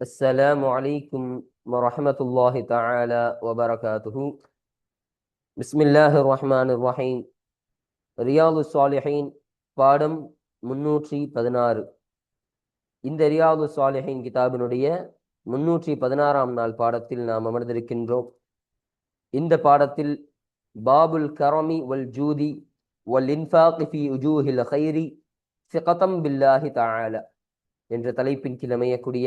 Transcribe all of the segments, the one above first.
السلام عليكم ورحمة الله تعالى وبركاته بسم الله الرحمن الرحيم ரியாது சாலிஹின் பாடம் முன்னூற்றி பதினாறு இந்த ரியாது சாலிஹின் கிதாபினுடைய முன்னூற்றி பதினாறாம் நாள் பாடத்தில் நாம் அமர்ந்திருக்கின்றோம் இந்த பாடத்தில் பாபுல் கரமி வல் ஜூதி வல் இன்ஃபாக் ஃபி உஜூஹில் ஹைரி சிகதம் பில்லாஹி தஆலா என்ற தலைப்பின் கீழ் அமையக்கூடிய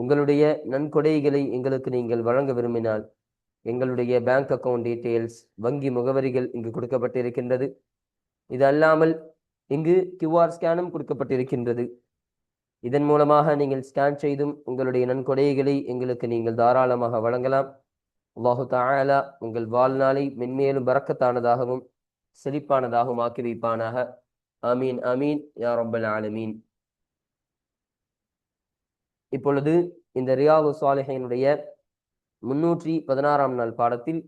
உங்களுடைய நன்கொடைகளை எங்களுக்கு நீங்கள் வழங்க விரும்பினால் எங்களுடைய பேங்க் அக்கவுண்ட் டீட்டெயில்ஸ் வங்கி முகவரிகள் இங்கு கொடுக்கப்பட்டிருக்கின்றது. இது அல்லாமல் இங்கு கியூஆர் ஸ்கேனும் கொடுக்கப்பட்டிருக்கின்றது. இதன் மூலமாக நீங்கள் ஸ்கேன் செய்தும் உங்களுடைய நன்கொடைகளை எங்களுக்கு நீங்கள் தாராளமாக வழங்கலாம். அல்லாஹு தாலா உங்கள் வாழ்நாளை மென்மேலும் பறக்கத்தானதாகவும் செழிப்பானதாகவும் ஆக்கி வைப்பானாக. ஆமீன் ஆமீன் யா ரப்பல் ஆலமீன். இப்பொழுது இந்த ரியாது சாலிஹினுடைய முன்னூற்றி பதினாறாம் நாள் பாடத்தில்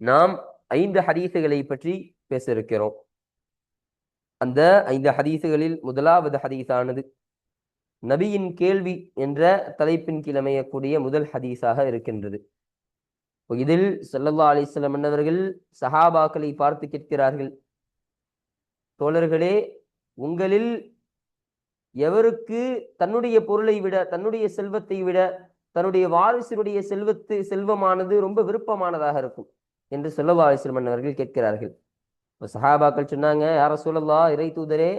நாம் ஐந்து ஹதீசுகளை பற்றி பேச இருக்கிறோம் அந்த ஐந்து ஹதீசுகளில் முதலாவது ஹதீஸானது நபியின் கேள்வி என்ற தலைப்பின் கீழ் அமையக்கூடிய முதல் ஹதீஸாக இருக்கின்றது. இதில் சல்லல்லா அலிஸ்லம் என்னவர்கள் சஹாபாக்களை பார்த்து கேட்கிறார்கள். தோழர்களே உங்களில் எவருக்கு தன்னுடைய பொருளை விட தன்னுடைய செல்வத்தை விட தன்னுடைய வாரிசினுடைய செல்வத்து செல்வமானது ரொம்ப விருப்பமானதாக இருக்கும் என்று சொல்லவா அலிஸ்லமன் அவர்கள் கேட்கிறார்கள். இப்போ சஹாபாக்கள் சொன்னாங்க யார சொல்லலா இறை தூதரே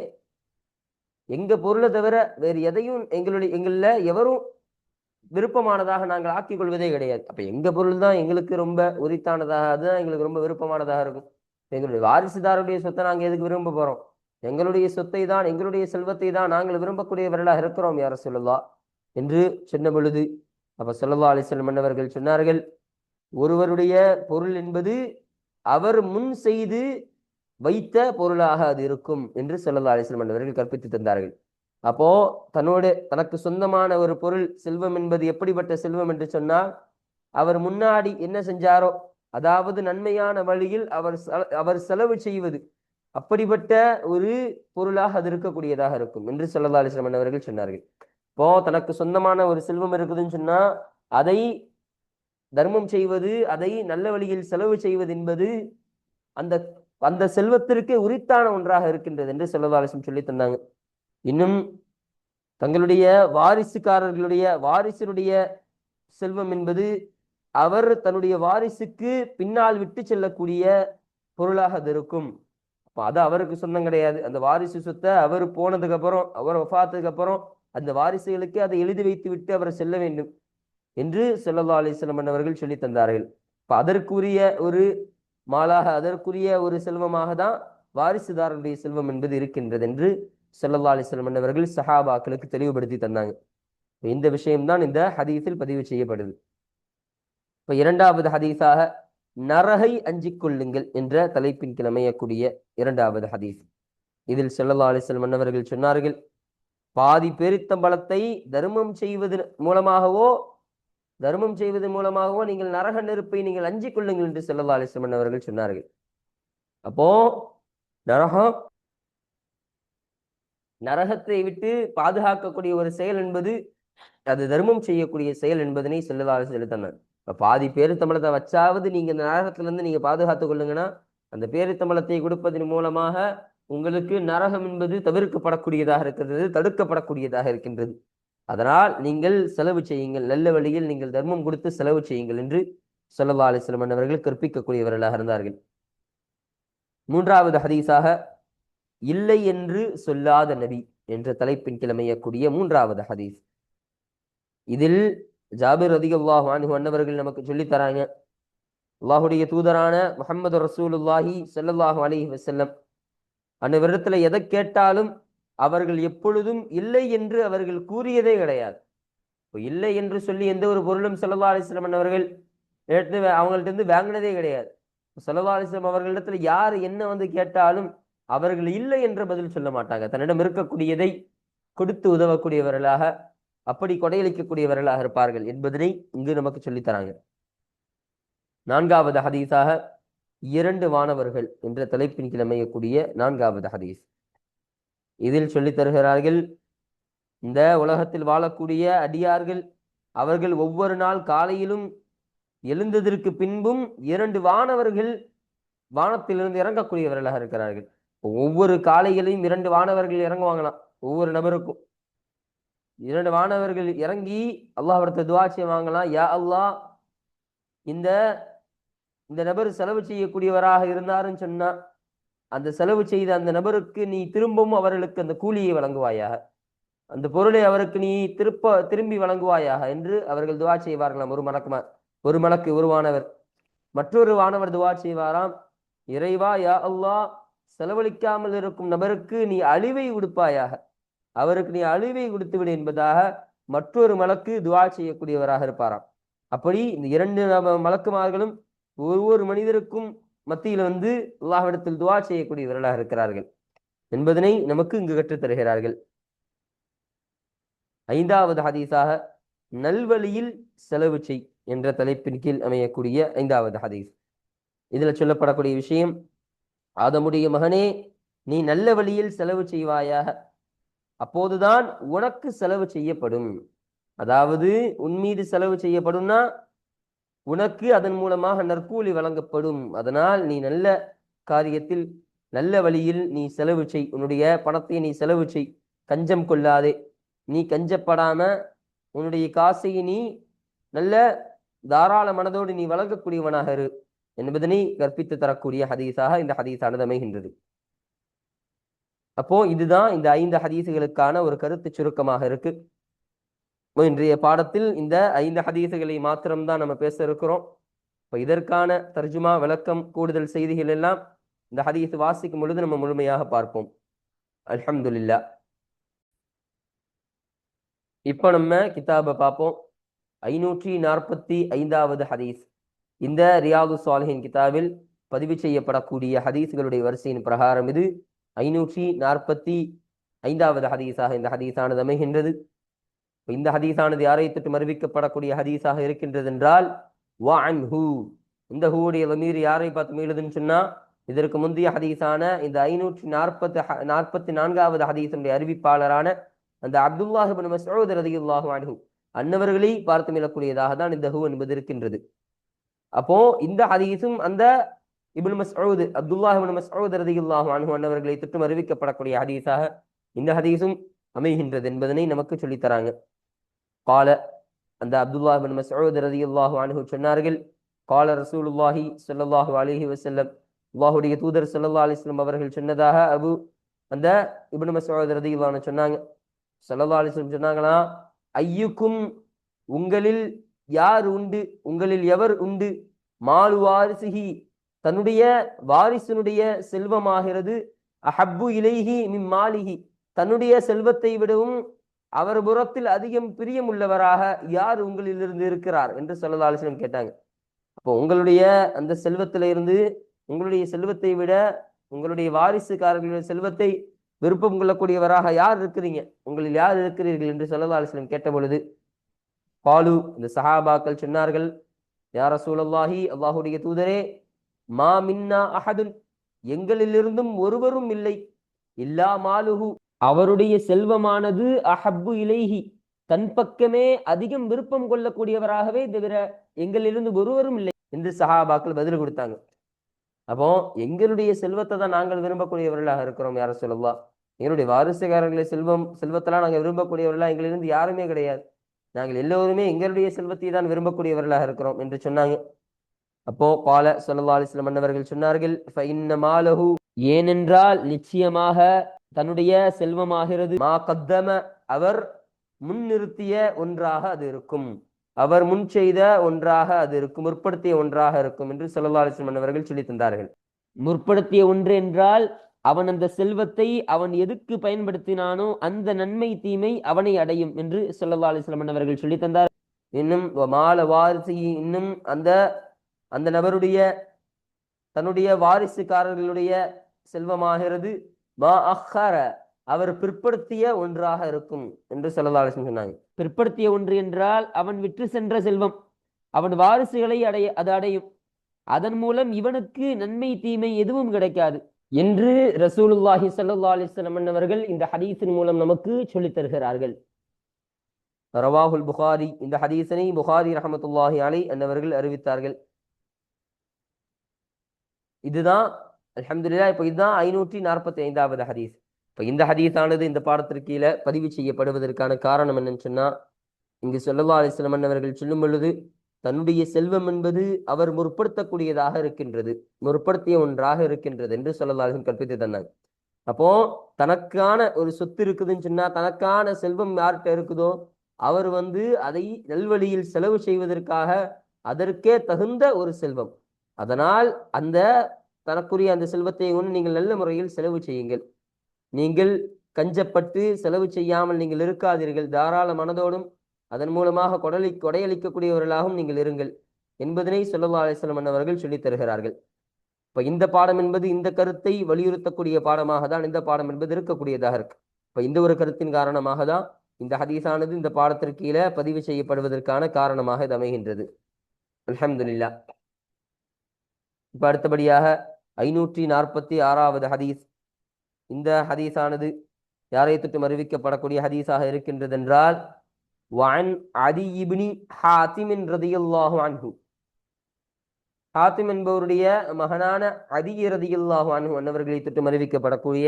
எங்க பொருளை தவிர வேறு எதையும் எங்களுடைய எங்களில் எவரும் விருப்பமானதாக நாங்கள் ஆக்கிக் கொள்வதே கிடையாது. அப்போ எங்க பொருள் தான் எங்களுக்கு ரொம்ப உரித்தானதாக அதுதான் எங்களுக்கு ரொம்ப விருப்பமானதாக இருக்கும். எங்களுடைய வாரிசுதாருடைய சொத்தை நாங்கள் எதுக்கு விரும்ப போறோம்? எங்களுடைய சொத்தை தான் எங்களுடைய செல்வத்தை தான் நாங்கள் விரும்பக்கூடியவர்களாக இருக்கிறோம் யார சொல்லலா என்று சொன்ன பொழுது அப்ப சொல்லல்லா அலிஸ்லம் மன்னவர்கள் சொன்னார்கள் ஒருவருடைய பொருள் என்பது அவர் முன் செய்து வைத்த பொருளாக அது இருக்கும் என்று சொல்லல்லா அலிஸ்லம் மன்னவர்கள் கற்பித்து தந்தார்கள். அப்போ தன்னோட தனக்கு சொந்தமான ஒரு பொருள் செல்வம் என்பது எப்படிப்பட்ட செல்வம் என்று சொன்னால் அவர் முன்னாடி என்ன செஞ்சாரோ அதாவது நன்மையான வழியில் அவர் அவர் செலவு செய்வது அப்படிப்பட்ட ஒரு பொருளாக அது இருக்கக்கூடியதாக இருக்கும் என்று சொல்லல்லா அலிஸ்லாம் அவர்கள் சொன்னார்கள். இப்போ தனக்கு சொந்தமான ஒரு செல்வம் இருக்குதுன்னு சொன்னா அதை தர்மம் செய்வது அதை நல்ல வழியில் செலவு செய்வது என்பது அந்த அந்த செல்வத்திற்கு உரித்தான ஒன்றாக இருக்கின்றது என்று சொல்லல்லா அலிஸ்லம் சொல்லி தந்தாங்க. இன்னும் தங்களுடைய வாரிசுக்காரர்களுடைய வாரிசினுடைய செல்வம் என்பது அவர் தன்னுடைய வாரிசுக்கு பின்னால் விட்டு செல்லக்கூடிய பொருளாக அது இருக்கும். அப்போ அது அவருக்கு சொந்தம் கிடையாது. அந்த வாரிசு சொத்தை அவர் போனதுக்கு அப்புறம் அவர் ஒஃபாத்ததுக்கு அப்புறம் அந்த வாரிசுகளுக்கு அதை எழுதி வைத்து விட்டு அவரை செல்ல வேண்டும் என்று செல்லல்லா அலிஸ்லம் அவர்கள் சொல்லி தந்தார்கள். இப்போ அதற்குரிய ஒரு மாலாக அதற்குரிய ஒரு செல்வமாக தான் வாரிசுதாரனுடைய செல்வம் என்பது இருக்கின்றது என்று செல்லல்லா அலிஸ்லம் அவர்கள் சஹாபாக்களுக்கு தெளிவுபடுத்தி தந்தாங்க. இந்த விஷயம்தான் இந்த ஹதீஸில் பதிவு செய்யப்படுது. இப்போ இரண்டாவது ஹதீஸாக நரகை அஞ்சிக் கொள்ளுங்கள் என்ற தலைப்பின் கிழமையக்கூடிய இரண்டாவது ஹதீஸ். இதில் செல்லல்லா அலிசல் மன்னவர்கள் சொன்னார்கள் பாதி பேரித்தம்பளத்தை தர்மம் செய்வது மூலமாகவோ தர்மம் செய்வது மூலமாகவோ நீங்கள் நரக நெருப்பை நீங்கள் அஞ்சிக் கொள்ளுங்கள் என்று செல்லல்லா அலிஸ்லம் மன்னவர்கள் சொன்னார்கள். அப்போ நரகம் நரகத்தை விட்டு பாதுகாக்கக்கூடிய ஒரு செயல் என்பது அது தர்மம் செய்யக்கூடிய செயல் என்பதனை செல்லதாக செலுத்தினார் இப்போ பாதி பேருத்தம்பளத்தை வச்சாவது நீங்கள் இந்த நரகத்துல இருந்து பாதுகாத்து கொள்ளுங்கன்னா அந்த பேருத்தம்பளத்தை கொடுப்பதன் மூலமாக உங்களுக்கு நரகம் என்பது தவிர்க்கப்படக்கூடியதாக இருக்கிறது தடுக்கப்படக்கூடியதாக இருக்கின்றது. அதனால் நீங்கள் செலவு செய்யுங்கள். நல்ல வழியில் நீங்கள் தர்மம் கொடுத்து செலவு செய்யுங்கள் என்று சொல்லல்லா அலிஸ்லம் அவர்கள் கற்பிக்கக்கூடியவர்களாக இருந்தார்கள். மூன்றாவது ஹதீஸாக இல்லை என்று சொல்லாத நபி என்ற தலைப்பின் கிழமையக்கூடிய மூன்றாவது ஹதீஸ். இதில் ஜாபிர் ரதி அல்லாஹ் அன்னவர்கள் நமக்கு சொல்லித் தராங்க. அல்லாஹுடைய தூதரான முகமது ரசூலுல்லாஹி செல்லல்லாஹு அலிஹி வசல்லம் அன்னவரிடத்துல எதை கேட்டாலும் அவர்கள் எப்பொழுதும் இல்லை என்று அவர்கள் கூறியதே கிடையாது. இப்போ இல்லை என்று சொல்லி எந்த ஒரு பொருளும் செல்லல்லா அலிஸ்லாம் அன்னவர்கள் எடுத்து அவங்கள்ட்ட இருந்து வாங்கினதே கிடையாது. செல்லல்லா அலிஸ்லாம் அவர்களிடத்துல யார் என்ன வந்து கேட்டாலும் அவர்கள் இல்லை என்ற பதில் சொல்ல மாட்டாங்க. தன்னிடம் இருக்கக்கூடியதை கொடுத்து உதவக்கூடியவர்களாக அப்படி கொடையளிக்கக்கூடியவர்களாக இருப்பார்கள் என்பதனை இங்கு நமக்கு சொல்லித்தராங்க. நான்காவது ஹதீஸாக இரண்டு வானவர்கள் என்ற தலைப்பின் கீழ் அமையக்கூடிய நான்காவது ஹதீஸ். இதில் சொல்லித் தருகிறார்கள் இந்த உலகத்தில் வாழக்கூடிய அடியார்கள் அவர்கள் ஒவ்வொரு நாள் காலையிலும் எழுந்ததற்கு பின்பும் இரண்டு வானவர்கள் வானத்திலிருந்து இறங்கக்கூடியவர்களாக இருக்கிறார்கள். ஒவ்வொரு காலையிலையும் இரண்டு வானவர்கள் இறங்குவாங்களாம். ஒவ்வொரு நபருக்கும். இரண்டு வானவர்கள் இறங்கி அல்லாஹ்விடத்தை துவா வாங்கலாம். யா அல்லாஹ் இந்த இந்த நபர் செலவு செய்யக்கூடியவராக இருந்தாருன்னு சொன்னா அந்த செலவு செய்த அந்த நபருக்கு நீ திரும்பவும் அவர்களுக்கு அந்த கூலியை வழங்குவாயாக? அந்த பொருளை அவருக்கு நீ திருப்ப திரும்பி வழங்குவாயாக? என்று அவர்கள் துவா செய்வார்களாம். ஒரு மணக்குமா ஒரு மணக்கு ஒரு வானவர். மற்றொரு வானவர் துவா செய்வாராம். இறைவா யா அல்லா செலவழிக்காமல் இருக்கும் நபருக்கு நீ அழிவை உடுப்பாயாக? அவருக்கு நீ அழிவை கொடுத்து விடு என்பதாக மற்றொரு மலக்கு துவா செய்யக்கூடியவராக இருப்பாராம். அப்படி இந்த இரண்டு மலக்குமார்களும் ஒவ்வொரு மனிதருக்கும் மத்தியில் வந்து அல்லாஹ்விடத்தில் துவா செய்யக்கூடியவர்களாக இருக்கிறார்கள். என்பதனை நமக்கு இங்கு கற்றுத் தருகிறார்கள். ஐந்தாவது ஹதீஸாக நல்வழியில் செலவு செய் என்ற தலைப்பின் கீழ் அமையக்கூடிய ஐந்தாவது ஹதீஸ். இதுல சொல்லப்படக்கூடிய விஷயம் ஆதமுடைய மகனே நீ நல்ல வழியில் செலவு செய்வாயாக. அப்போதுதான் உனக்கு செலவு செய்யப்படும். அதாவது உன் மீது செலவு செய்யப்படும்னா உனக்கு அதன் மூலமாக நற்கூலி வழங்கப்படும். அதனால் நீ நல்ல காரியத்தில் நல்ல வழியில் நீ செலவு செய். உன்னுடைய பணத்தை நீ செலவு செய். கஞ்சம் கொள்ளாதே. நீ கஞ்சப்படாம உன்னுடைய காசையை நீ நல்ல தாராள மனதோடு நீ வழங்கக்கூடியவனாக இரு. என்பதனை கற்பித்து தரக்கூடிய ஹதீஸாக இந்த ஹதீஸானது அமைகின்றது அப்போ இதுதான் இந்த ஐந்து ஹதீஸுகளுக்கான ஒரு கருத்து சுருக்கமாக இருக்கு. இன்றைய பாடத்தில் இந்த ஐந்து ஹதீஸுகளை மாத்திரம்தான் நம்ம பேச இருக்கிறோம். இப்போ இதற்கான தர்ஜுமா விளக்கம் கூடுதல் செய்திகள் எல்லாம் இந்த ஹதீஸ் வாசிக்கும் பொழுது நம்ம முழுமையாக பார்ப்போம். அல்ஹம்துல்லா இப்போ நம்ம கிதாபை பார்ப்போம். ஐநூற்றி நாற்பத்தி ஐந்தாவது ஹதீஸ். இந்த ரியாது சாலிஹின் கிதாபில் பதிவு செய்யப்படக்கூடிய ஹதீஸ்களுடைய வரிசையின் பிரகாரம் இது. ஐநூற்றி நாற்பத்தி ஐந்தாவது ஹதீஸாக இந்த ஹதீஸானது அமைகின்றது. இந்த ஹதீஸானது யாரை தொட்டு அறிவிக்கப்படக்கூடிய ஹதீஸாக இருக்கின்றது என்றால் வான் ஹூ இந்த ஹூடைய வமீர் யாரை பார்த்து மீளுதுன்னு சொன்னா இதற்கு முந்தைய ஹதீஸான இந்த ஐநூற்றி நாற்பத்தி நாற்பத்தி நான்காவது ஹதீஸனுடைய அறிவிப்பாளரான அந்த அப்துல்லாஹ் இப்னு மஸ்ஊத் அன்ஹு அன்னவர்களை பார்த்து மீளக்கூடியதாக தான் இந்த ஹூ என்பது இருக்கின்றது. அப்போ இந்த ஹதீஸும் அந்த Ibn Masud Abdullah Ibn Masud ரலியல்லாஹு அனுகு அன்னவர்களை தொற்றும் அறிவிக்கப்படக்கூடிய ஹதீஸாக இந்த ஹதீஸும் அமைகின்றது என்பதனை நமக்கு சொல்லித் தராங்க. கால அந்த அப்துல்லாஹ் பின் மஸ்ஊத் ரலியல்லாஹு அனுகு சொன்னார்கள் கால ரசூலுல்லாஹி சொல்லல்லாஹு அலிஹி வசல்லம் அல்லாஹுடைய தூதர் சல்லா அலிஸ்லம் அவர்கள் சொன்னதாக அபு அந்த இபின் மஸ்ஊத் ரதி அன்ஹு சொன்னாங்க. ஸல்லல்லாஹு அலிஸ்லம் சொன்னாங்களா ஐயுக்கும் உங்களில் யார் உண்டு உங்களில் எவர் உண்டு? மாலு வாரிசுகி தன்னுடைய வாரிசினுடைய செல்வமாகிறது. அஹப்பு இலைஹி மின் தன்னுடைய செல்வத்தை விடவும் அவர் புறத்தில் அதிகம் பிரியம் உள்ளவராக யார் உங்களிலிருந்து இருக்கிறார்? என்று சொல்லலா கேட்டாங்க. அப்போ உங்களுடைய அந்த செல்வத்தில இருந்து உங்களுடைய செல்வத்தை விட உங்களுடைய வாரிசுக்காரர்களுடைய செல்வத்தை விருப்பம் கொள்ளக்கூடியவராக யார் இருக்கிறீங்க? உங்களில் யார் இருக்கிறீர்கள்? என்று சொல்லலா கேட்ட பொழுது பாலு இந்த சஹாபாக்கள் சொன்னார்கள் யார ரசூலல்லாஹி அல்லாஹுடைய தூதரே மா மின்னா அஹதுன். எங்களிலிருந்தும் ஒருவரும் இல்லை. இல்லா மாலுஹு. அவருடைய செல்வமானது அஹப்பு இலைஹி. தன் பக்கமே அதிகம் விருப்பம் கொள்ளக்கூடியவராகவே தவிர எங்களிலிருந்து ஒருவரும் இல்லை என்று சஹாபாக்கள் பதில் கொடுத்தாங்க. அப்போ எங்களுடைய செல்வத்தை தான் நாங்கள் விரும்பக்கூடியவர்களாக இருக்கிறோம் யார சொல்லவா? எங்களுடைய வாரிசுகாரர்களை செல்வம் செல்வத்தெல்லாம் நாங்கள் விரும்பக்கூடியவர்களா? எங்களிலிருந்து யாருமே கிடையாது. நாங்கள் எல்லோருமே எங்களுடைய செல்வத்தை தான் விரும்பக்கூடியவர்களாக இருக்கிறோம் என்று சொன்னாங்க. அப்போ கால சொல்லல்லா அலிஸ்லம் அன்னவர்கள் சொன்னார்கள் மாலஹு. ஏனென்றால் நிச்சயமாக தன்னுடைய செல்வமாகிறது. மா கத்தம அவர் முன்னிறுத்திய ஒன்றாக அது இருக்கும். அவர் முன் செய்த ஒன்றாக அது இருக்கும். முற்படுத்திய ஒன்றாக இருக்கும் என்று சொல்லல்லா அலிஸ்லம் அன்னவர்கள் சொல்லி தந்தார்கள். முற்படுத்திய ஒன்று என்றால் அவன் அந்த செல்வத்தை அவன் எதுக்கு பயன்படுத்தினானோ அந்த நன்மை தீமை அவனை அடையும் என்று சொல்லல்லா அலிஸ்லாம் அவர்கள் சொல்லி தந்தார். இன்னும் மால வாரிசு இன்னும் அந்த அந்த நபருடைய தன்னுடைய வாரிசுக்காரர்களுடைய செல்வமாகிறது. மா அஹார அவர் பிற்படுத்திய ஒன்றாக இருக்கும் என்று சொல்லலாசன் சொன்னாங்க. பிற்படுத்திய ஒன்று என்றால் அவன் விற்று சென்ற செல்வம். அவன் வாரிசுகளை அடைய அது அடையும். அதன் மூலம் இவனுக்கு நன்மை தீமை எதுவும் கிடைக்காது என்று ரசூலுல்லாஹி சல்லா அலிஸ்லமன் அவர்கள் இந்த ஹதீஸின் மூலம் நமக்கு சொல்லித் தருகிறார்கள். ரவாகுல் புகாரி இந்த ஹதீசனை புகாரி ரஹமத்துல்லாஹி அலை அன்னவர்கள் அறிவித்தார்கள். இதுதான் அலமதுல்லா இப்போ இதுதான் ஐநூற்றி நாற்பத்தி ஐந்தாவது ஹதீஸ். இப்போ இந்த ஹதீஸானது இந்த பாடத்திற்கு கீழே பதிவு செய்யப்படுவதற்கான காரணம் என்னன்னு சொன்னால் இங்கு சொல்லல்லா அலிஸ்லமன் அவர்கள் சொல்லும் பொழுது தன்னுடைய செல்வம் என்பது அவர் முற்படுத்தக்கூடியதாக இருக்கின்றது முற்படுத்திய ஒன்றாக இருக்கின்றது என்று சொல்லலாலும் கற்பித்து தந்தாங்க. அப்போ தனக்கான ஒரு சொத்து இருக்குதுன்னு சொன்னா தனக்கான செல்வம் யார்கிட்ட இருக்குதோ அவர் வந்து அதை நல்வழியில் செலவு செய்வதற்காக அதற்கே தகுந்த ஒரு செல்வம். அதனால் அந்த தனக்குரிய அந்த செல்வத்தை ஒன்று நீங்கள் நல்ல முறையில் செலவு செய்யுங்கள். நீங்கள் கஞ்சப்பட்டு செலவு செய்யாமல் நீங்கள் இருக்காதீர்கள். தாராள மனதோடும் அதன் மூலமாக கொடலி கொடையளிக்கக்கூடியவர்களாகவும் நீங்கள் இருங்கள். என்பதனை சொல்லல்லா அலிஸ்லம் அவர்கள் சொல்லித் தருகிறார்கள். இப்ப இந்த பாடம் என்பது இந்த கருத்தை வலியுறுத்தக்கூடிய பாடமாக தான் இந்த பாடம் என்பது இருக்கக்கூடியதாக இருக்கு. இப்ப இந்த ஒரு கருத்தின் காரணமாக தான் இந்த ஹதீஸானது இந்த பாடத்திற்கு கீழே பதிவு செய்யப்படுவதற்கான காரணமாக இது அமைகின்றது. அலமதுல்லா இப்போ அடுத்தபடியாக ஐநூற்றி நாற்பத்தி ஆறாவது ஹதீஸ். இந்த ஹதீஸானது யாரை தொட்டும் அறிவிக்கப்படக்கூடிய ஹதீஸாக இருக்கின்றது என்றால் வான் அதி இபினி ஹாத்திமின் ரதியுல்லாஹு அன்ஹு. ஹாத்திம் என்பவருடைய மகனான அதி ரதியுல்லாஹு அன்ஹு அன்னவர்களை தொட்டும் அறிவிக்கப்படக்கூடிய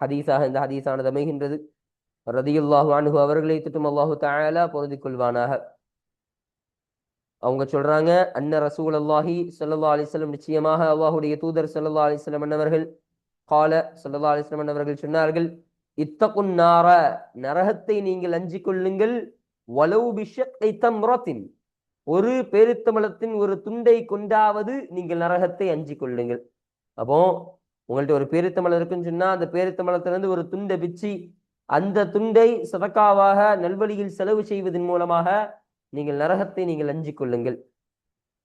ஹதீஸாக இந்த ஹதீஸானது அமைகின்றது. ரதியுல்லாஹு அன்ஹு அவர்களை தொட்டும் அல்லாஹு தாயாலா பொருந்திக் கொள்வானாக. அவங்க சொல்றாங்க அன்ன ரசூல் அல்லாஹி சல்லா அலிஸ்லம் நிச்சயமாக அல்லாஹுடைய தூதர் சல்லா அலிஸ்லம் அன்னவர்கள் கால சல்லா அலிஸ்லம் அன்னவர்கள் சொன்னார்கள் இத்தகுன் நார நரகத்தை நீங்கள் அஞ்சிக் கொள்ளுங்கள் வலவு பிஷத்தை தம்ரத்தின் ஒரு பேரித்தமலத்தின் ஒரு துண்டை கொண்டாவது நீங்கள் நரகத்தை அஞ்சி கொள்ளுங்கள். அப்போ உங்கள்ட்ட ஒரு பேருத்தமலம் இருக்குன்னு சொன்னா அந்த பேருத்தமலத்திலிருந்து ஒரு துண்டை பிச்சு அந்த துண்டை சதக்காவாக நல்வழியில் செலவு செய்வதன் மூலமாக நீங்கள் நரகத்தை நீங்கள் அஞ்சிக் கொள்ளுங்கள்.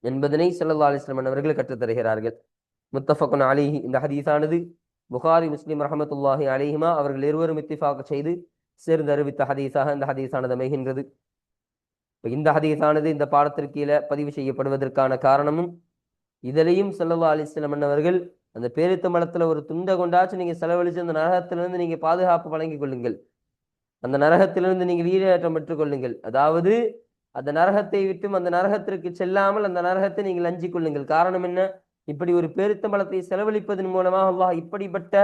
என்பதனை சல்லா அலிஸ்லமன் அவர்கள் கற்றுத்தருகிறார்கள் முத்தஃபகுன் அலிஹி இந்த ஹதீஸானது புகாரி முஸ்லீம் ரஹமத்துல்லாஹி அலிஹிமா அவர்கள் இருவரும் இத்திஃபாக செய்து சேர்ந்து அறிவித்த ஹதீஸாக இந்த ஹதீஸானது அமைகின்றது. இந்த ஹதீஸானது இந்த பாடத்திற்கு கீழே பதிவு செய்யப்படுவதற்கான காரணமும் இதிலையும் செல்லவா அலிஸ்லமன் அவர்கள் அந்த பேரித்த மலத்துல ஒரு துண்டை கொண்டாச்சு நீங்க செலவழிச்சு அந்த நரகத்திலிருந்து நீங்க பாதுகாப்பு வழங்கிக் கொள்ளுங்கள். அந்த நரகத்திலிருந்து நீங்க வீரேற்றம் பெற்றுக் கொள்ளுங்கள். அதாவது அந்த நரகத்தை விட்டும் அந்த நரகத்திற்கு செல்லாமல் அந்த நரகத்தை நீங்கள் அஞ்சு கொள்ளுங்கள். காரணம் என்ன? இப்படி ஒரு பேரித்த பலத்தை செலவழிப்பதன் மூலமாக அல்லாஹ் இப்படிப்பட்ட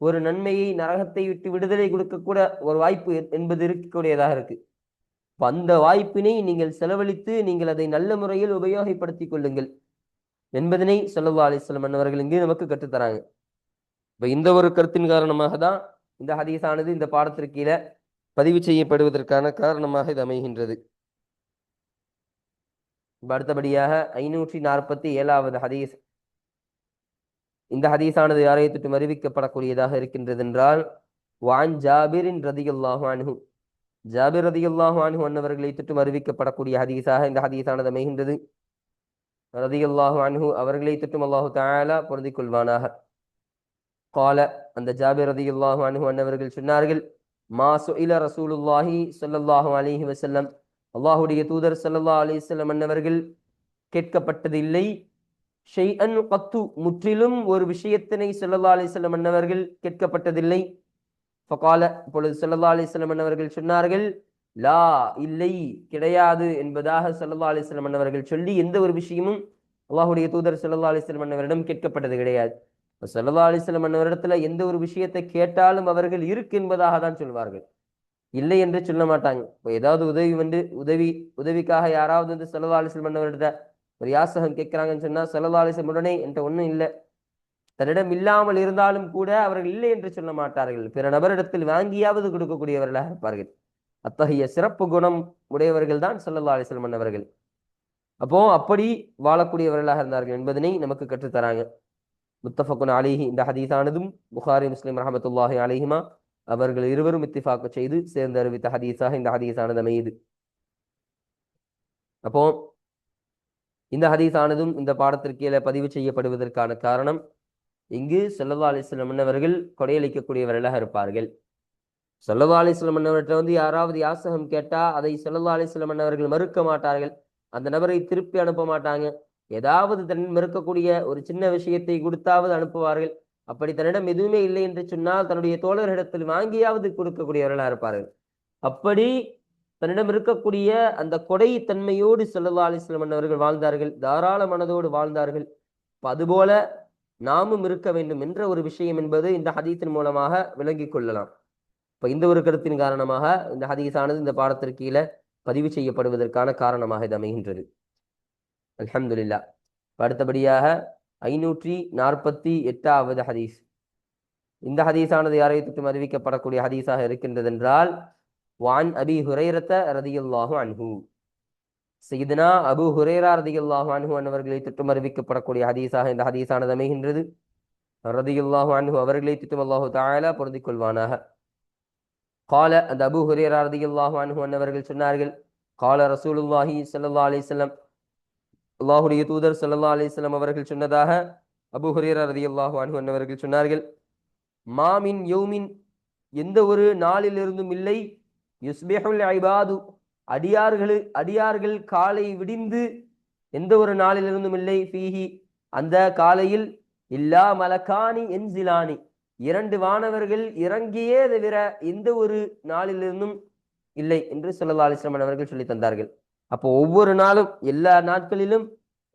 ஒரு நன்மையை நரகத்தை விட்டு விடுதலை கொடுக்கக்கூட ஒரு வாய்ப்பு என்பது இருக்கக்கூடியதாக இருக்கு. அந்த வாய்ப்பினை நீங்கள் செலவழித்து நீங்கள் அதை நல்ல முறையில் உபயோகப்படுத்திக் கொள்ளுங்கள் என்பதனை சொல்லவா அலிஸ்லம் அவர்கள் இங்கே நமக்கு கற்றுத்தராங்க. இப்ப இந்த ஒரு கருத்தின் காரணமாக தான் இந்த ஹதீஸானது இந்த பாடத்திற்கு கீழே பதிவு செய்யப்படுவதற்கான காரணமாக இது அமைகின்றது. அடுத்தபடியாக ஐநூற்றி நாற்பத்தி ஏழாவது ஹதீஸ். இந்த ஹதீஸானது யாரை தொட்டும் அறிவிக்கப்படக்கூடியதாக இருக்கின்றது என்றால் வான் ஜாபிரின் ரதியுல்லாஹு அன்ஹு. ஜாபிர் ரதியுல்லாஹு அன்ஹு அன்னவர்களை தொட்டும் அறிவிக்கப்படக்கூடிய ஹதீஸாக இந்த ஹதீஸானது அமைகின்றது. ரதியுல்லாஹு அன்ஹு அவர்களை தொட்டும் அல்லாஹு தாயாலா பொருந்திக் கொள்வானாக. கால அந்த ஜாபிர் ரதியுல்லாஹு அன்ஹு அன்னவர்கள் சொன்னார்கள் மா சுயில ரசூலுல்லாஹி சொல்லல்லாஹு அலிஹி வசல்லம் அல்லாஹுடைய தூதர் சல்லா அலிஸ்லம் அன்னவர்கள் கேட்கப்பட்டது இல்லை. ஷெய் அன் கத்து முற்றிலும் ஒரு விஷயத்தினை சல்லா அலிஸ்லம் அன்னவர்கள் கேட்கப்பட்டதில்லை. ஃபகால இப்பொழுது சல்லா அலிஸ்லம் அன்னவர்கள் சொன்னார்கள் லா இல்லை கிடையாது என்பதாக சல்லா அலிஸ்லம் அன்னவர்கள் சொல்லி எந்த ஒரு விஷயமும் அல்லாஹுடைய தூதர் சல்லா அலிஸ்லம் அன்னவரிடம் கேட்கப்பட்டது கிடையாது. சல்லா அலிஸ்லம் அன்னவரிடத்துல எந்த ஒரு விஷயத்தை கேட்டாலும் அவர்கள் இருக்கு என்பதாக தான் சொல்வார்கள். இல்லை என்று சொல்ல மாட்டாங்க. இப்போ ஏதாவது உதவி வந்து உதவி உதவிக்காக யாராவது வந்து செலவு ஆலோசனை பண்ணவர்கிட்ட ஒரு யாசகம் கேட்கிறாங்கன்னு சொன்னா செலவு ஆலோசனை உடனே என்கிட்ட ஒன்றும் இல்லை. தன்னிடம் இல்லாமல் இருந்தாலும் கூட அவர்கள் இல்லை என்று சொல்ல மாட்டார்கள். பிற நபரிடத்தில் வாங்கியாவது கொடுக்கக்கூடியவர்களாக இருப்பார்கள். அத்தகைய சிறப்பு குணம் உடையவர்கள் தான் செல்லல்லா அலிசல் மன்னவர்கள் அப்போ அப்படி வாழக்கூடியவர்களாக இருந்தார்கள் என்பதனை நமக்கு கற்றுத்தராங்க. முத்தஃபக்குன் அலிஹி இந்த ஹதீஸானதும் புகாரி முஸ்லிம் ரஹமத்துல்லாஹி அலிஹிமா அவர்கள் இருவரும் இத்திஃபாக்கு செய்து சேர்ந்து அறிவித்த ஹதீஸாக இந்த ஹதீஸானது அமையுது. அப்போ இந்த ஹதீஸானதும் இந்த பாடத்திற்கீழே பதிவு செய்யப்படுவதற்கான காரணம் இங்கு செல்லவா அலிஸ்லம் மன்னவர்கள் கொடையளிக்கக்கூடியவர்களாக இருப்பார்கள். செல்லவா அலிஸ்லம் மன்னவர்கிட்ட வந்து யாராவது யாசகம் கேட்டா அதை செல்லவா அலிஸ்லம் மன்னவர்கள் மறுக்க மாட்டார்கள். அந்த நபரை திருப்பி அனுப்ப மாட்டாங்க. ஏதாவது தன் மறுக்கக்கூடிய ஒரு சின்ன விஷயத்தை கொடுத்தாவது அனுப்புவார்கள். அப்படி தன்னிடம் எதுவுமே இல்லை என்று சொன்னால் தன்னுடைய தோழர்களிடத்தில் வாங்கியாவது கொடுக்கக்கூடியவர்களாக இருப்பார்கள். அப்படி தன்னிடம் இருக்கக்கூடிய அந்த கொடை தன்மையோடு செல்லல்லா அலிஸ்லம் அவர்கள் வாழ்ந்தார்கள் தாராள மனதோடு வாழ்ந்தார்கள். அதுபோல நாமும் இருக்க வேண்டும் என்ற ஒரு விஷயம் என்பது இந்த ஹதீஸின் மூலமாக விளங்கிக் கொள்ளலாம். இப்ப இந்த ஒரு கருத்தின் காரணமாக இந்த ஹதீஸானது இந்த பாடத்திற்கு கீழே பதிவு செய்யப்படுவதற்கான காரணமாக இது அமைகின்றது. அலமதுல்லா அடுத்தபடியாக ஐநூற்றி நாற்பத்தி எட்டாவது ஹதீஸ். இந்த ஹதீஸானது யாரை தொட்டும் அறிவிக்கப்படக்கூடிய ஹதீஸாக இருக்கின்றது என்றால் வான் அபி ஹுரைரத்த ரதியுல்லாஹு அன்ஹு. செய்தனா அபு ஹுரேரா ரதியுல்லாஹு அன்ஹு அன்னவர்களை தொட்டும் அறிவிக்கப்படக்கூடிய ஹதீஸாக இந்த ஹதீஸானது அமைகின்றது. ரதியுல்லாஹு அன்ஹு அவர்களை திட்டம் அல்லாஹு தாயாலா பொருந்திக் கொள்வானாக. கால அந்த அபு ஹுரேரா ரதியுல்லாஹு அன்ஹு அன்னவர்கள் சொன்னார்கள் கால ரசூலுல்லாஹி சல்லா அலைஹி அல்லாஹுடைய தூதர் சல்லா அலிஸ்லாம் அவர்கள் சொன்னதாக அபு ஹுரேரா ரதியுல்லாஹு அனு அன்னவர்கள் சொன்னார்கள். மாமின் யௌமின் எந்த ஒரு நாளிலிருந்தும் இல்லை. யுஸ்பிஹுல் ஐபாது அடியார்களு அடியார்கள் காலை விடிந்து எந்த ஒரு நாளிலிருந்தும் இல்லை. ஃபீஹி அந்த காலையில் இல்லா மலக்கானி என்சிலானி இரண்டு வானவர்கள் இறங்கியே தவிர எந்த ஒரு நாளிலிருந்தும் இல்லை என்று சொல்லல்லா அலிஸ்லாமன் அவர்கள் சொல்லி தந்தார்கள். அப்போ ஒவ்வொரு நாளும் எல்லா நாட்களிலும்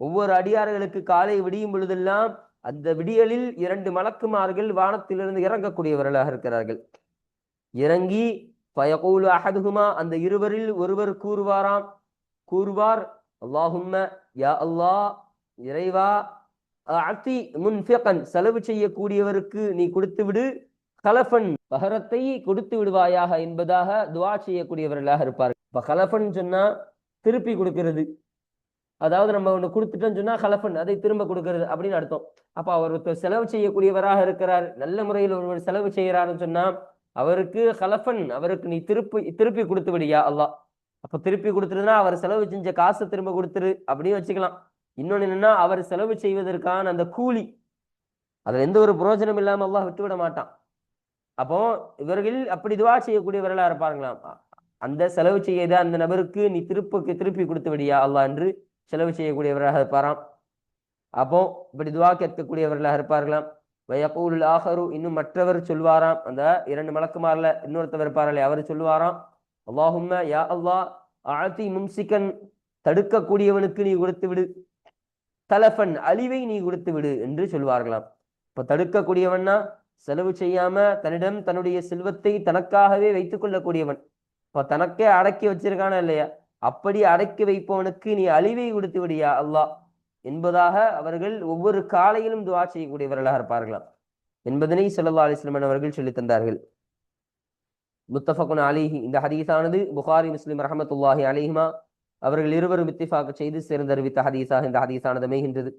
ஒவ்வொரு அடியார்களுக்கு காலை விடியும் பொழுதெல்லாம் அந்த விடியலில் இரண்டு மலக்குமார்கள் வானத்திலிருந்து இறங்கக்கூடியவர்களாக இருக்கிறார்கள். இறங்கி பயகூலு அகதுகுமா அந்த இருவரில் ஒருவர் கூறுவாராம். கூறுவார் அல்லாஹும்ம யா அல்லா இறைவா அத்தி முன்ஃபியகன் செலவு செய்யக்கூடியவருக்கு நீ கொடுத்து விடு கலஃபன் பகரத்தை கொடுத்து விடுவாயாக என்பதாக துவா செய்யக்கூடியவர்களாக இருப்பார் இப்ப கலஃபன் சொன்னா திருப்பி கொடுக்கறது. அதாவது நம்ம ஒன்று கொடுத்துட்டோம்னு சொன்னா கலஃபன் அதை திரும்ப கொடுக்கிறது அப்படின்னு அர்த்தம். அப்போ அவர் ஒருத்தர் செலவு செய்யக்கூடியவராக இருக்கிறார். நல்ல முறையில் ஒருவர் செலவு செய்கிறாருன்னு சொன்னா அவருக்கு கலஃபன் அவருக்கு நீ திருப்பி திருப்பி கொடுத்து விடியா அல்லா அப்போ திருப்பி கொடுத்துருன்னா அவர் செலவு செஞ்ச காசை திரும்ப கொடுத்துரு அப்படின்னு வச்சுக்கலாம். இன்னொன்று என்னன்னா அவர் செலவு செய்வதற்கான அந்த கூலி அதில் எந்த ஒரு பிரயோஜனம் இல்லாம அல்லாஹ் விட்டுவிட மாட்டான். அப்போ இவர்கள் அப்படி துவா செய்யக்கூடியவர்களாக இருப்பார்களாம். அந்த செலவு செய்த அந்த நபருக்கு நீ திருப்பி திருப்பி கொடுத்து விடியா அல்லா என்று செலவு செய்யக்கூடியவராக இருப்பாராம். அப்போ இப்படி துவா கேட்கக்கூடியவர்களாக இருப்பார்களாம். வயக்கூல் ஆஹரு இன்னும் மற்றவர் சொல்வாராம். அந்த இரண்டு மலக்குமாரில் இன்னொருத்தவர் இருப்பார்களே அவர் சொல்லுவாராம் அல்லாஹும்ம யா அல்லா ஆத்தி மும்சிக்கன் தடுக்கக்கூடியவனுக்கு நீ கொடுத்து விடு தலஃபன் அழிவை நீ கொடுத்து விடு என்று சொல்வார்களாம். இப்போ தடுக்கக்கூடியவன்னா செலவு செய்யாம தன்னிடம் தன்னுடைய செல்வத்தை தனக்காகவே வைத்துக் கொள்ளக்கூடியவன். தனக்கே அடக்கி வச்சிருக்கானா இல்லையா? அப்படி அடக்கி வைப்பவனுக்கு நீ அழிவை கொடுத்து விடியா அல்லாஹ்? என்பதாக அவர்கள் ஒவ்வொரு காலையிலும் துவா செய்யக்கூடியவர்களாக இருப்பார்களாம். என்பதனை சொல்லா அலிஸ்லமன் அவர்கள் சொல்லித் தந்தார்கள். முத்தஃபகுன் அலிஹி இந்த ஹதீஸானது புகாரி முஸ்லிம் ரஹமத்துல்லாஹி அலிஹிமா அவர்கள் இருவரும் இத்திஃபாக்கு செய்து சேர்ந்தறிவித்த ஹதீஸாக இந்த ஹதீஸானது அமைகின்றது.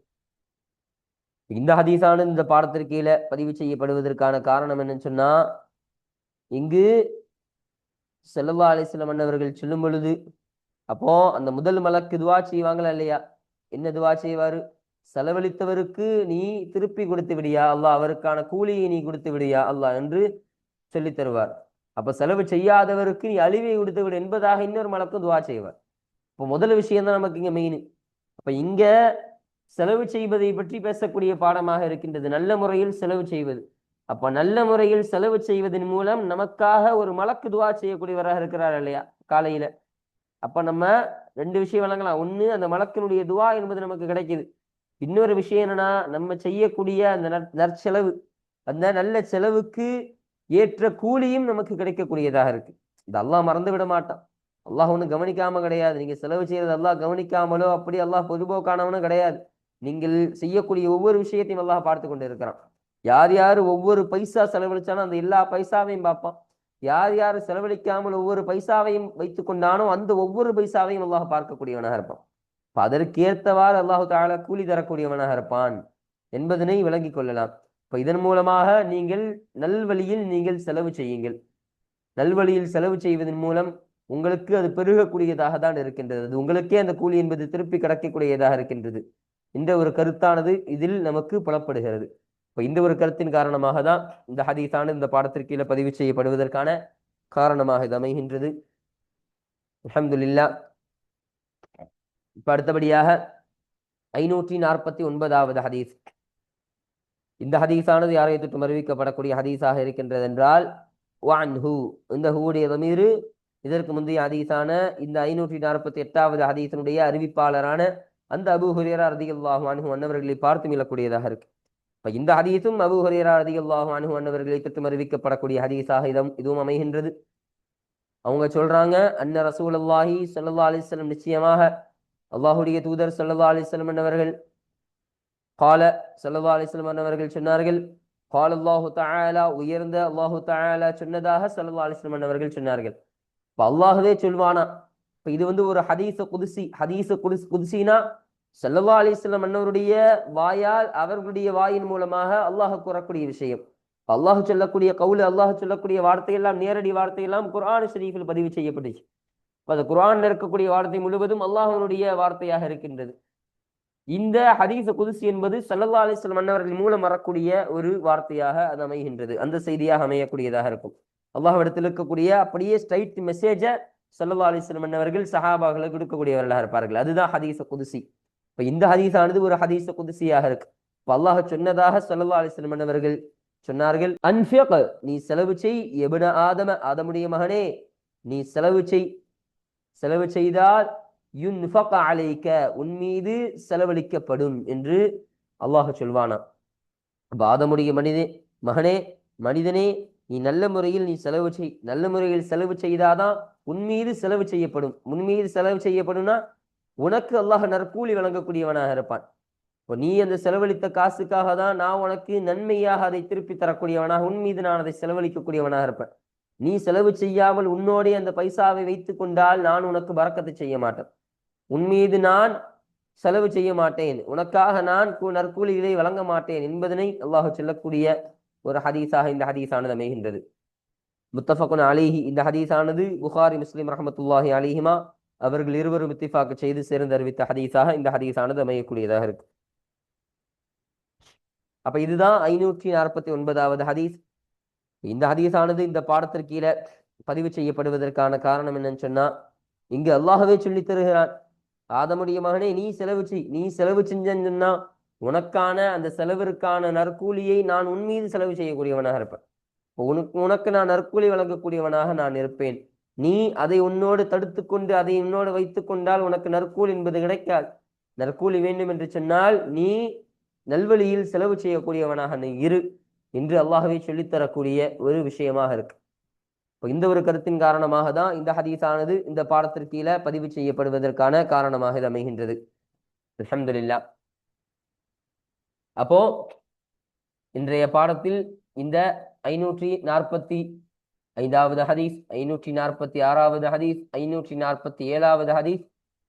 இந்த ஹதீஸானது இந்த பாடத்திற்கு கீழே பதிவு செய்யப்படுவதற்கான காரணம் என்னன்னு சொன்னா இங்கு செல்லல்லா அலிஸ்லம் மன்னவர்கள் சொல்லும் பொழுது அப்போ அந்த முதல் மலக்கு துவா செய்வாங்களா இல்லையா? என்ன துவா செய்வாரு? செலவழித்தவருக்கு நீ திருப்பி கொடுத்து விடியா? அல்லாஹ் அவருக்கான கூலியை நீ கொடுத்து விடியா? அல்லாஹ் என்று சொல்லி தருவார். அப்ப செலவு செய்யாதவருக்கு நீ அழிவை கொடுத்து விடு என்பதாக இன்னொரு மலக்கும் துவா செய்வார். இப்போ முதல் விஷயம் தான் நமக்கு இங்க மெயின் அப்ப இங்க செலவு செய்வதை பற்றி பேசக்கூடிய பாடமாக இருக்கின்றது. நல்ல முறையில் செலவு செய்வது. அப்ப நல்ல முறையில் செலவு செய்வதன் மூலம் நமக்காக ஒரு மலக்கு துவா செய்யக்கூடியவராக இருக்கிறார் இல்லையா? காலையில. அப்ப நம்ம ரெண்டு விஷயம் வழங்கலாம் ஒண்ணு அந்த மலக்கினுடைய துவா என்பது நமக்கு கிடைக்குது. இன்னொரு விஷயம் என்னன்னா நம்ம செய்யக்கூடிய அந்த நற்செலவு அந்த நல்ல செலவுக்கு ஏற்ற கூலியும் நமக்கு கிடைக்கக்கூடியதாக இருக்கு. இந்த அல்லாஹ் மறந்து விட மாட்டான். அல்லாஹ் ஒன்றும் கவனிக்காம கிடையாது. நீங்க செலவு செய்யறது அல்லாஹ் கவனிக்காமலோ அப்படி அல்லாஹ் பொதுபோக்கானவனும் கிடையாது. நீங்கள் செய்யக்கூடிய ஒவ்வொரு விஷயத்தையும் அல்லாஹ் பார்த்து கொண்டு இருக்கிறான். யார் யார் ஒவ்வொரு பைசா செலவழிச்சாலும் அந்த எல்லா பைசாவையும் பார்ப்பான். யார் யார் செலவழிக்காமல் ஒவ்வொரு பைசாவையும் வைத்து கொண்டானோ அந்த ஒவ்வொரு பைசாவையும் அல்லாஹ் பார்க்கக்கூடியவனாக இருப்பான். இப்ப அதற்கேற்றவாறு அல்லாஹு தாலா கூலி தரக்கூடியவனாக இருப்பான் என்பதனை விளங்கிக் கொள்ளலாம். இப்ப இதன் மூலமாக நீங்கள் நல்வழியில் நீங்கள் செலவு செய்யுங்கள். நல்வழியில் செலவு செய்வதன் மூலம் உங்களுக்கு அது பெருகக்கூடியதாக தான் இருக்கின்றது. அது உங்களுக்கே அந்த கூலி என்பது திருப்பி கிடைக்கக்கூடியதாக இருக்கின்றது. இந்த ஒரு கருத்தானது இதில் நமக்கு புலப்படுகிறது. இப்ப இந்த ஒரு கருத்தின் காரணமாக தான் இந்த ஹதீஸானது இந்த பாடத்திற்கீழ பதிவு செய்யப்படுவதற்கான காரணமாக இது அமைகின்றது. அஹமதுல்லா இப்ப அடுத்தபடியாக ஐநூற்றி நாற்பத்தி ஒன்பதாவது ஹதீஸ். இந்த ஹதீஸானது யாரை தொட்டும் அறிவிக்கப்படக்கூடிய ஹதீஸாக இருக்கின்றது என்றால் வான்ஹு இந்த ஹூடைய மீது இதற்கு முந்தைய ஹதீஸான இந்த ஐநூற்றி நாற்பத்தி எட்டாவது ஹதீஸனுடைய அறிவிப்பாளரான அந்த அபு ஹுரியரா ரதியுல்லாஹு அன்ஹு அன்னவர்களை பார்த்து மீளக்கூடியதாக இருக்கு. இப்போ இந்த ஹதீஸும் அபு ஹுரேரா ரதியுல்லாஹு அன்ஹு அன்னவர்களை தொட்டும் அறிவிக்கப்படக்கூடிய ஹதீஸாக இதம் இதுவும் அமைகின்றது. அவங்க சொல்றாங்க அன்ன ரசூல் அல்லாஹி சல்லா அலிஸ்லம் நிச்சயமாக அல்லாஹுடைய தூதர் சல்லா அலிஸ்லம் வஸல்லம் அன்னவர்கள் கால சல்லா அலிஸ்லம் அன்னவர்கள் சொன்னார்கள். கால் அல்லாஹு தாயாலா உயர்ந்த அல்லாஹு தாயாலா சொன்னதாக சல்லா அலிஸ்லம் வஸல்லம் அன்னவர்கள் சொன்னார்கள். இப்போ அல்லாஹுவே சொல்வானா? இப்போ இது வந்து ஒரு ஹதீச குதிசி ஹதீச குதுஸ் குதிசினா செல்லவா அலிஸ்லம் அன்னவருடைய வாயால் அவர்களுடைய வாயின் மூலமாக அல்லாஹ் கூறக்கூடிய விஷயம். அல்லாஹ் சொல்லக்கூடிய கவுல் அல்லாஹ் சொல்லக்கூடிய வார்த்தையெல்லாம் நேரடி வார்த்தையெல்லாம் குரான் ஷரீஃபில் பதிவு செய்யப்பட்டுச்சு அப்ப அந்த குர்ஆன்ல இருக்கக்கூடிய வார்த்தை முழுவதும் அல்லாஹனுடைய வார்த்தையாக இருக்கின்றது. இந்த ஹதீஸ குதிசி என்பது சல்லல்லா அலிஸ்லம் வஸல்லம் அன்னவர்கள் மூலம் வரக்கூடிய ஒரு வார்த்தையாக அது அமைகின்றது. அந்த செய்தியாக அமையக்கூடியதாக இருக்கும். அல்லாஹிடத்தில் இருக்கக்கூடிய அப்படியே ஸ்ட்ரைட் மெசேஜை சல்லல்லா அலிஸ்லம் அன்னவர்கள் சஹாபாக்களுக்கு கொடுக்கக்கூடியவர்களாக இருப்பார்கள். அதுதான் ஹதீச குதிசி. இப்ப இந்த ஹதீஸானது ஒரு ஹதீஸ குதிசியாக இருக்கு. இப்போ அல்லாஹ் சொன்னதாக ஸல்லல்லாஹு அலைஹி அவர்கள் சொன்னார்கள் அன்ஃபிக் நீ செலவு செய் எபுன ஆதம ஆதமுடைய மகனே நீ செலவு செய். செலவு செய்தால் யுன்ஃபக அலைக்க உன் மீது செலவழிக்கப்படும் என்று அல்லாஹ் சொல்வானா அப்ப ஆதமுடைய மனிதே மகனே மனிதனே நீ நல்ல முறையில் நீ செலவு செய். நல்ல முறையில் செலவு செய்தாதான் உன் மீது செலவு செய்யப்படும். உன் மீது செலவு செய்யப்படும்னா உனக்கு அல்லாஹ் நற்கூலி வழங்கக்கூடியவனாக இருப்பான். இப்போ நீ அந்த செலவழித்த காசுக்காக தான் நான் உனக்கு நன்மையாக அதை திருப்பி தரக்கூடியவனாக உன் மீது நான் அதை செலவழிக்கக்கூடியவனாக இருப்பேன். நீ செலவு செய்யாமல் உன்னோடே அந்த பைசாவை வைத்து கொண்டால் நான் உனக்கு பறக்கத்தை செய்ய மாட்டேன். உன் மீது நான் செலவு செய்ய மாட்டேன். உனக்காக நான் நற்கூலிகளை வழங்க மாட்டேன் என்பதனை அல்லாஹ் சொல்லக்கூடிய ஒரு ஹதீஸாக இந்த ஹதீஸானது அமைகின்றது. முத்தஃபகுன் அலிஹி. இந்த ஹதீஸானது புகாரி முஸ்லீம் ரஹமத்துல்லாஹி அலிஹிமா அவர்கள் இருவரும் இத்திஃபாக்கு செய்து சேர்ந்து அறிவித்த ஹதீஸாக இந்த ஹதீஸானது அமையக்கூடியதாக இருக்கு. அப்ப இதுதான் ஐநூற்றி நாற்பத்தி ஒன்பதாவது ஹதீஸ். இந்த ஹதீஸானது இந்த பாடத்திற்கு கீழே பதிவு செய்யப்படுவதற்கான காரணம் என்னன்னு சொன்னா இங்கு அல்லாஹவே சொல்லித் தருகிறான் ஆதமுடைய மகனே நீ செலவு செய் நீ செலவு செஞ்சன்னு சொன்னா உனக்கான அந்த செலவிற்கான நற்கூலியை நான் உன் மீது செலவு செய்யக்கூடியவனாக இருப்பேன். உனக்கு உனக்கு நான் நற்கூலி வழங்கக்கூடியவனாக நான் இருப்பேன். நீ அதை உன்னோடு தடுத்து கொண்டு அதை உன்னோடு வைத்து கொண்டால் உனக்கு நற்கூலி என்பது கிடைக்காது. நற்கூலி வேண்டும் என்று சொன்னால் நீ நல்வழியில் செலவு செய்யக்கூடியவனாக நீ இரு என்று அல்லாஹவே சொல்லித்தரக்கூடிய ஒரு விஷயமாக இருக்கு. இப்போ இந்த ஒரு கருத்தின் காரணமாக தான் இந்த ஹதீஸானது இந்த பாடத்திற்கீழ பதிவு செய்யப்படுவதற்கான காரணமாக இது அமைகின்றது. அல்ஹம்துலில்லாஹ். அப்போ இன்றைய பாடத்தில் இந்த ஐநூற்றி நாற்பத்தி ஐந்தாவது ஹதீஸ் ஐநூற்றி நாற்பத்தி ஆறாவது ஹதீஸ் ஐநூற்றி நாற்பத்தி ஏழாவது ஹதீஸ்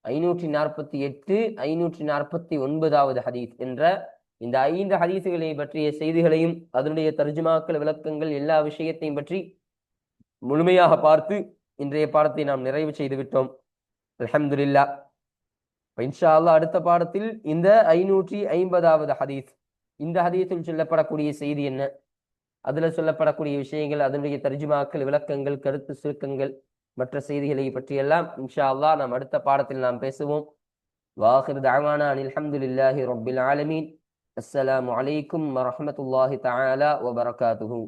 ஐநூற்றி நாற்பத்தி எட்டு ஐநூற்றி நாற்பத்தி ஒன்பதாவது ஹதீஸ் என்ற இந்த ஐந்து ஹதீசுகளை பற்றிய செய்திகளையும் அதனுடைய தர்ஜுமாக்கள் விளக்கங்கள் எல்லா விஷயத்தையும் பற்றி முழுமையாக பார்த்து இன்றைய பாடத்தை நாம் நிறைவு செய்து விட்டோம் அல்ஹம்துலில்லா. இன்ஷா அல்லா அடுத்த பாடத்தில் இந்த ஐநூற்றி ஐம்பதாவது ஹதீஸ். இந்த ஹதீஸில் சொல்லப்படக்கூடிய செய்தி என்ன? அதுல சொல்லப்படக்கூடிய விஷயங்கள் அதனுடைய தர்ஜுமாக்கள் விளக்கங்கள் கருத்து சுருக்கங்கள் மற்ற செய்திகளை பற்றியெல்லாம் இன்ஷா அல்லாஹ் நாம் அடுத்த பாடத்தில் நாம் பேசுவோம். வாஹிர் தாவானா அனில் அஹமதுல்லாஹி ரொபில் ஆலமீன் அஸ்ஸலாம் வலைக்கும் வரமத்துல்லாஹி தாலா வபரகாத்துஹூ